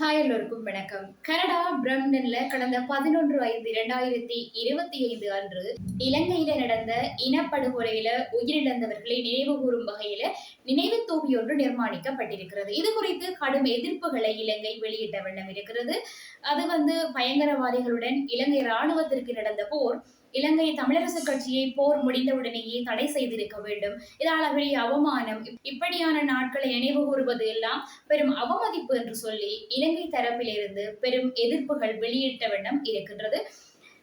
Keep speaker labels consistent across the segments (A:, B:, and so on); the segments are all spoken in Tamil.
A: ஹாய் எல்லோருக்கும் வணக்கம். கனடா பிரம்டன்ல கடந்த பதினொன்று ஐந்து இரண்டாயிரத்தி இருபத்தி ஐந்து அன்று இலங்கையில நடந்த இனப்படுகொலையில உயிரிழந்தவர்களை நினைவு கூறும் வகையில நினைவு தூவி ஒன்று நிர்மாணிக்கப்பட்டிருக்கிறது. இது குறித்து கடும் எதிர்ப்புகளை இலங்கை வெளியிட்ட வண்ணம் இருக்கிறது. அது வந்து பயங்கரவாதிகளுடன் இலங்கை ராணுவத்திற்கு நடந்த போர் இலங்கை தமிழரசு கட்சியை போர் முடிந்தவுடனேயே தடை செய்திருக்க வேண்டும். இதால் பெரிய அவமானம். இப்படியான நாட்களை நினைவு கூறுவது எல்லாம் பெரும் அவமதிப்பு என்று சொல்லி இலங்கை தரப்பிலிருந்து பெரும் எதிர்ப்புகள் வெளியிட்ட வண்ணம் இருக்கின்றது.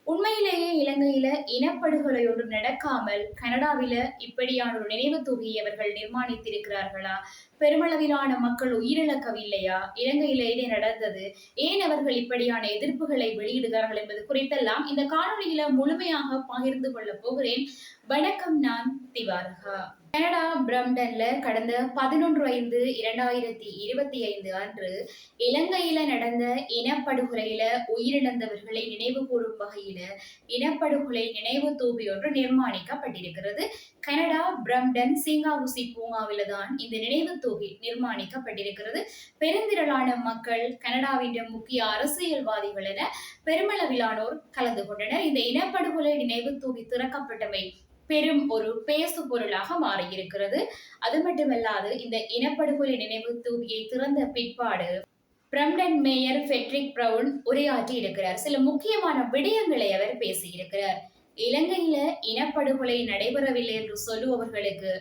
A: உண்மையிலேயே இலங்கையில இனப்படுகொலை ஒன்று நடக்காமல் கனடாவில இப்படியான ஒரு நினைவு தொகையை அவர்கள் நிர்மாணித்திருக்கிறார்களா? பெருமளவிலான மக்கள் உயிரிழக்கவில்லையா? இலங்கையில இது நடந்தது. ஏன் அவர்கள் இப்படியான எதிர்ப்புகளை வெளியிடுகிறார்கள் என்பது குறித்தெல்லாம் இந்த காணொலியில முழுமையாக பகிர்ந்து கொள்ள போகிறேன். வணக்கம் நான் திவாரகா. கனடா பிரம்டன்ல கடந்த பதினொன்று ஐந்து இரண்டாயிரத்தி இருபத்தி ஐந்து அன்று இலங்கையில நடந்த இனப்படுகொலையில உயிரிழந்தவர்களை நினைவு கூறும் வகையில இனப்படுகொலை நினைவு தூபி ஒன்று நிர்மாணிக்கப்பட்டிருக்கிறது. கனடா பிரம்டன் சிங்காவுசி பூங்காவில தான் இந்த நினைவு தூபி நிர்மாணிக்கப்பட்டிருக்கிறது. பெருந்திரளான மக்கள் கனடாவின் முக்கிய அரசியல்வாதிகள் என பெருமளவிலானோர் கலந்து கொண்டனர். இந்த இனப்படுகொலை நினைவு தூபி திறக்கப்பட்டமை பெரும் ஒரு பேசு பொருளாக மாறியிருக்கிறது. அது மட்டுமல்லாது இந்த இனப்படுகொலை நினைவு தூவியை திறந்த பிற்பாடு பிரம்டன் மேயர் ஃபெட்ரிக் பிரவுன் உரையாற்றி இருக்கிறார் சில முக்கியமான விடயங்களை அவர் பேசியிருக்கிறார். இலங்கையில இனப்படுகொலை நடைபெறவில்லை என்று சொல்லுபவர்களுக்கு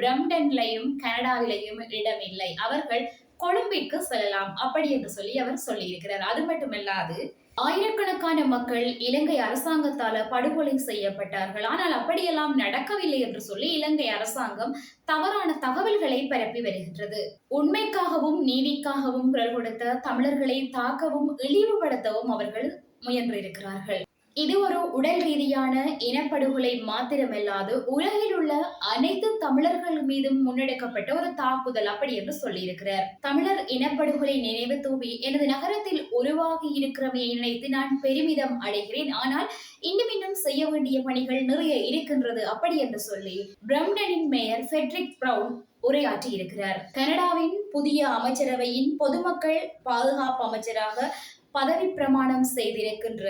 A: பிரம்டன்லையும் கனடாவிலையும் இடமில்லை. அவர்கள் கொழும்பிற்கு செல்லலாம் அப்படி என்று சொல்லி அவர் சொல்லியிருக்கிறார். அது மட்டுமல்லாது ஆயிரக்கணக்கான மக்கள் இலங்கை அரசாங்கத்தால படுகொலை செய்யப்பட்டார்கள். ஆனால் அப்படியெல்லாம் நடக்கவில்லை என்று சொல்லி இலங்கை அரசாங்கம் தவறான தகவல்களை பரப்பி வருகின்றது. உண்மைக்காகவும் நீதிக்காகவும் குரல் கொடுத்த தமிழர்களை தாக்கவும் இழிவுபடுத்தவும் அவர்கள் முயன்றிருக்கிறார்கள். இது ஒரு உடல் ரீதியான இனப்படுகொலை மாத்திரமல்லாது உலகில் உள்ள அனைத்து தமிழர்கள் மீதும் முன்னெடுக்கப்பட்ட ஒரு தாக்குதல் அப்படி என்று சொல்லியிருக்கிறார். தமிழர் இனப்படுகொலை நினைவு தூவி எனது நகரத்தில் உருவாகி இருக்கிறமையை நினைத்து நான் பெருமிதம் அடைகிறேன். ஆனால் இன்னும் இன்னும் செய்ய வேண்டிய பணிகள் நிறைய இருக்கின்றது அப்படி என்று சொல்லி பிரம்டனின் மேயர் ஃபெட்ரிக் பிரவுன் உரையாற்றி இருக்கிறார். கனடாவின் புதிய அமைச்சரவையின் பொதுமக்கள் பாதுகாப்பு அமைச்சராக பதவி பிரமாணம் செய்திருக்கின்ற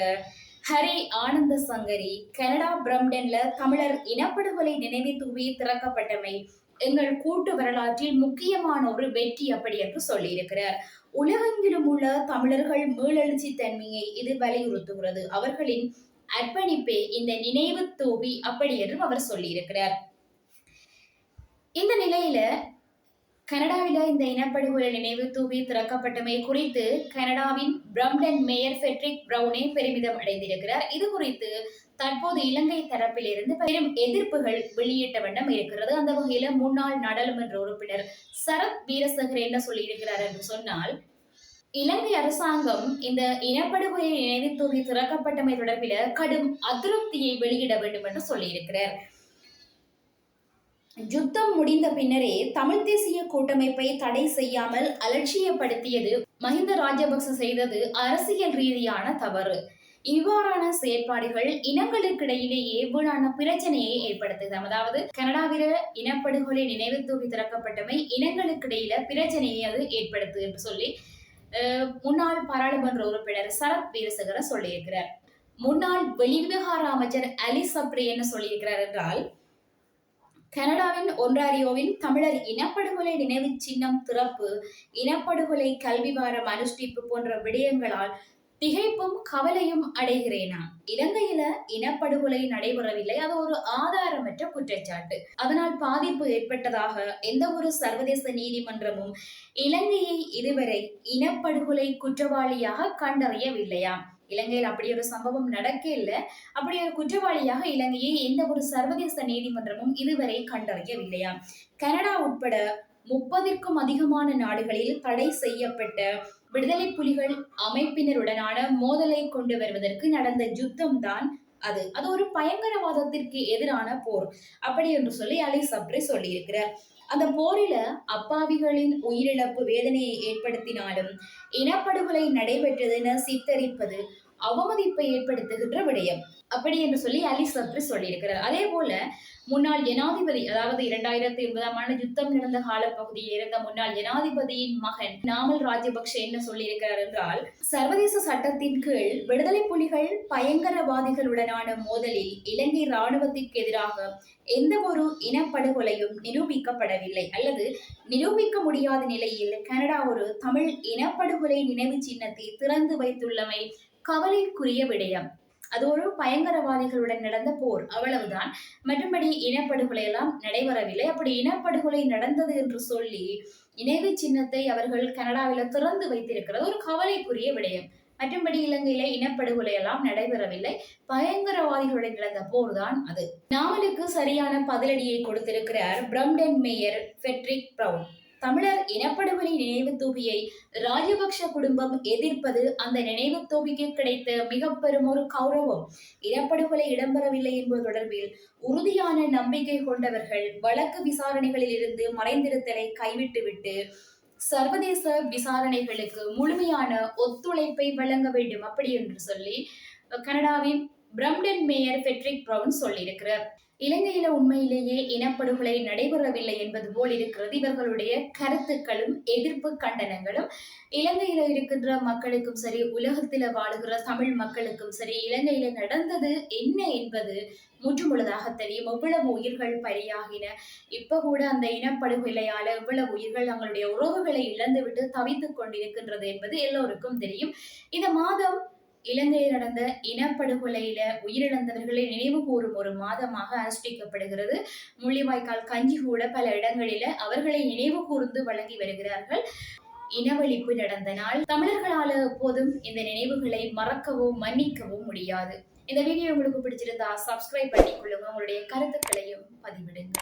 A: ஹரி ஆனந்த சங்கரி கனடா பிரம்டன்ல தமிழர் இனப்படுகொலை நினைவு தூவி திறக்கப்பட்டமை எங்கள் கூட்டு வரலாற்றில் முக்கியமான ஒரு வெற்றி அப்படி என்று சொல்லியிருக்கிறார். உலகெங்கிலும் உள்ள தமிழர்கள் மீளெழுச்சி தன்மையை இது வலியுறுத்துகிறது. அவர்களின் அர்ப்பணிப்பே இந்த நினைவு தூவி அப்படி என்றும் அவர் சொல்லியிருக்கிறார். இந்த நிலையில கனடாவில இந்த இனப்படுகொலை நினைவு தூவி திறக்கப்பட்டமை குறித்து கனடாவின் பிரம்டன் மேயர் ஃபெட்ரிக் பிரவுனே பெருமிதம் அடைந்திருக்கிறார். இது குறித்து தற்போது இலங்கை தரப்பிலிருந்து பெரும் எதிர்ப்புகள் வெளியிட்ட வண்ணம் இருக்கிறது. அந்த வகையில முன்னாள் நாடாளுமன்ற உறுப்பினர் சரத் வீரசகர் என்ன சொல்லியிருக்கிறார் என்று சொன்னால் இலங்கை அரசாங்கம் இந்த இனப்படுகொலை நினைவு தூவி திறக்கப்பட்டமை தொடர்பில் கடும் அதிருப்தியை வெளியிட வேண்டும் என்று சொல்லியிருக்கிறார். யுத்தம் முடிந்த பின்னரே தமிழ் தேசிய கூட்டமைப்பை தடை செய்யாமல் அலட்சியப்படுத்தியது மஹிந்த ராஜபக்ச செய்தது அரசியல் ரீதியான தவறு. இவ்வாறான செயற்பாடுகள் இனங்களுக்கிடையிலேயே வீணான பிரச்சனையை ஏற்படுத்துகிறது அதாவது கனடாவில இனப்படுகொலை நினைவு தூக்கி திறக்கப்பட்டமை இனங்களுக்கிடையில பிரச்சனையை அது ஏற்படுத்து என்று சொல்லி முன்னாள் பாராளுமன்ற உறுப்பினர் சரத் வீரசகர சொல்லியிருக்கிறார். முன்னாள் வெளிவிவகார அமைச்சர் அலி சப்ரி என்ன சொல்லியிருக்கிறார் என்றால் கனடாவின் ஒன்ராரியோவின் தமிழர் இனப்படுகொலை நினைவு சின்னம் திறப்பு இனப்படுகொலை கல்வி வாரம் அனுஷ்டிப்பு போன்ற விடயங்களால் திகைப்பும் கவலையும் அடைகிறேனா? இலங்கையில இனப்படுகொலை நடைபெறவில்லை. அது ஒரு ஆதாரமற்ற குற்றச்சாட்டு. அதனால் பாதிப்பு ஏற்பட்டதாக எந்த ஒரு சர்வதேச நீதிமன்றமும் இலங்கையை இதுவரை இனப்படுகொலை குற்றவாளியாக கண்டறியவில்லையாம் இலங்கையில் அப்படி ஒரு சம்பவம் நடக்க இல்லை. அப்படி ஒரு குற்றவாளியாக இலங்கையை எந்த ஒரு சர்வதேச நீதிமன்றமும் இதுவரை கண்டறியவில்லையா? கனடா உட்பட முப்பதிற்கும் அதிகமான நாடுகளில் தடை செய்யப்பட்ட விடுதலை புலிகள் அமைப்பினருடனான மோதலை கொண்டு வருவதற்கு நடந்த யுத்தம் தான் அது. அது ஒரு பயங்கரவாதத்திற்கு எதிரான போர். அப்படி என்று சொல்லி அலி சப்ரி சொல்லியிருக்கிறார். அந்த போரில அப்பாவிகளின் உயிரிழப்பு வேதனையை ஏற்படுத்தினாலும் இனப்படுகொலை நடைபெற்றதென சித்தரிப்பது அவமதிப்பை ஏற்படுத்துகின்ற விடயம். அப்படி என்று சொல்லி அலி சப்ரி சொல்லியிருக்கிறார். அதே போல முன்னாள் ஜனாதிபதி அதாவது இரண்டாயிரத்தி இருபதாம் ஆண்டு யுத்தம் நடந்த காலப்பகுதியில் இருந்த முன்னாள் ஜனாதிபதியின் மகன் நாமல் ராஜபக்ஷ என்ன சொல்லியிருக்கிறார் என்றால் சர்வதேச சட்டத்தின் கீழ் விடுதலை புலிகள் பயங்கரவாதிகளுடனான மோதலில் இலங்கை ராணுவத்திற்கு எதிராக எந்த ஒரு இனப்படுகொலையும் நிரூபிக்கப்படவில்லை. அல்லது நிரூபிக்க முடியாத நிலையில் கனடா ஒரு தமிழ் இனப்படுகொலை நினைவு சின்னத்தை திறந்து வைத்துள்ளமை கவலைக்குரிய விடயம். அது ஒரு பயங்கரவாதிகளுடன் நடந்த போர். அவ்வளவுதான். மற்றும்படி இனப்படுகொலை எல்லாம் நடைபெறவில்லை. அப்படி இனப்படுகொலை நடந்தது என்று சொல்லி நினைவு சின்னத்தை அவர்கள் கனடாவில் திறந்து வைத்திருக்கிறது ஒரு கவலைக்குரிய விடயம். மற்றும்படி இலங்கையில இனப்படுகொலை எல்லாம் நடைபெறவில்லை. பயங்கரவாதிகளுடன் நடந்த போர் தான் அது. நாவலுக்கு சரியான பதிலடியை கொடுத்திருக்கிறார் பிரம்டன் மேயர் ஃபெட்ரிக் பிரவுன். தமிழர் இனப்படுகொலை நினைவு தூபியை ராஜபக்ஷ குடும்பம் எதிர்ப்பது அந்த நினைவு தூபிக்கு கிடைத்த மிக பெரும் ஒரு கௌரவம். இனப்படுகொலை இடம்பெறவில்லை என்பது தொடர்பில் உறுதியான நம்பிக்கை கொண்டவர்கள் வழக்கு விசாரணைகளில் இருந்து மறைந்திருத்தலை கைவிட்டுவிட்டு சர்வதேச விசாரணைகளுக்கு முழுமையான ஒத்துழைப்பை வழங்க வேண்டும் அப்படி என்று சொல்லி கனடாவின் பிரம்டன் மேயர் ஃபெட்ரிக் பிரவுன் சொல்லியிருக்கிறார். இலங்கையில உண்மையிலேயே இனப்படுகொலை நடைபெறவில்லை என்பது போல் இருக்கிறது. இவர்களுடைய கருத்துக்களும் எதிர்ப்பு கண்டனங்களும் இலங்கையில இருக்கின்ற மக்களுக்கும் சரி உலகத்தில வாழுகிற தமிழ் மக்களுக்கும் சரி இலங்கையில நடந்தது என்ன என்பது முற்றுமுழுதாக தெரியும். எவ்வளவு உயிர்கள் பலியாகின இப்ப கூட அந்த இனப்படுகொலையால எவ்வளவு உயிர்கள் தங்களுடைய உறவுகளை இழந்துவிட்டு தவித்துக் கொண்டிருக்கின்றது என்பது எல்லோருக்கும் தெரியும். இந்த மாதம் இலங்கையில் நடந்த இனப்படுகொலையில உயிரிழந்தவர்களை நினைவு கூறும் ஒரு மாதமாக அனுஷ்டிக்கப்படுகிறது. முள்ளிவாய்க்கால் கஞ்சி கூட பல இடங்களில அவர்களை நினைவு கூர்ந்து வழங்கி வருகிறார்கள். இனவழிப்பு நடந்த நாள். தமிழர்களால எப்போதும் இந்த நினைவுகளை மறக்கவோ மன்னிக்கவோ முடியாது. இந்த வீடியோ உங்களுக்கு பிடிச்சிருந்தா சப்ஸ்கிரைப் பண்ணிக்கொள்ளுங்க. உங்களுடைய கருத்துக்களையும் பதிவிடுங்கள்.